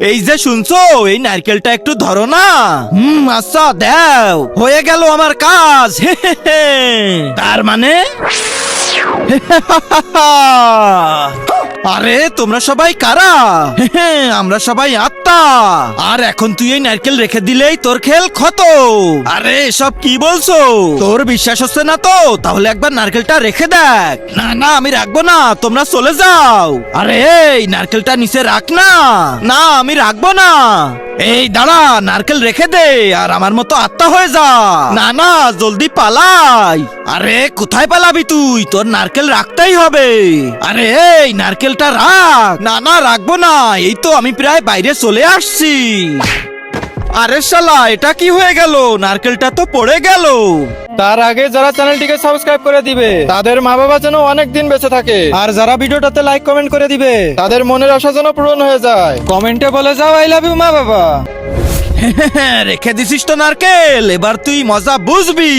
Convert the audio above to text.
এই যে শুনছো, এই নারকেলটা একটু ধরো না। হুম আচ্ছা দেও, হয়ে গেল আমার কাজ। তার মানে? আরে, তোমরা সবাই কারা? আমরা সবাই আত্মা। আর এখন তুই এই নারকেল রেখে দিলেই তোর খেল ক্ষত আরে, এসব কি বলছো? তোর বিশ্বাস হচ্ছে না তো? তাহলে একবার নারকেলটা রেখে দেখ। না না, আমি রাখব না, তোমরা চলে যাও। আরে, এই, নারকেলটা নিচে রাখ না। না, আমি রাখব না। এই, দাঁড়া, নারকেল রেখে দে, আর আমার মতো আত্মা হয়ে যা। না না জলদি পালাই। আরে কোথায় পালাবি তুই? তোর নারকেল রাখতেই হবে। আরে এই নারকেলটা রাখ। না না রাখব না। এই তো আমি প্রায় বাইরে চলে আসছি। আরে শালা এটা কি হয়ে গেল? নারকেলটা তো পড়ে গেল। তার আগে যারা চ্যানেলটিকে সাবস্ক্রাইব করে দিবে তাদের মা বাবা যেন অনেক দিন বেঁচে থাকে। আর যারা ভিডিওটাতে লাইক কমেন্ট করে দিবে তাদের মনের আশা যেন পূরণ হয়ে যায়। কমেন্টে বলে যাও আই লাভ ইউ মা বাবা রেখে দিছিস তো নারকেল এবার তুই মজা বুঝবি।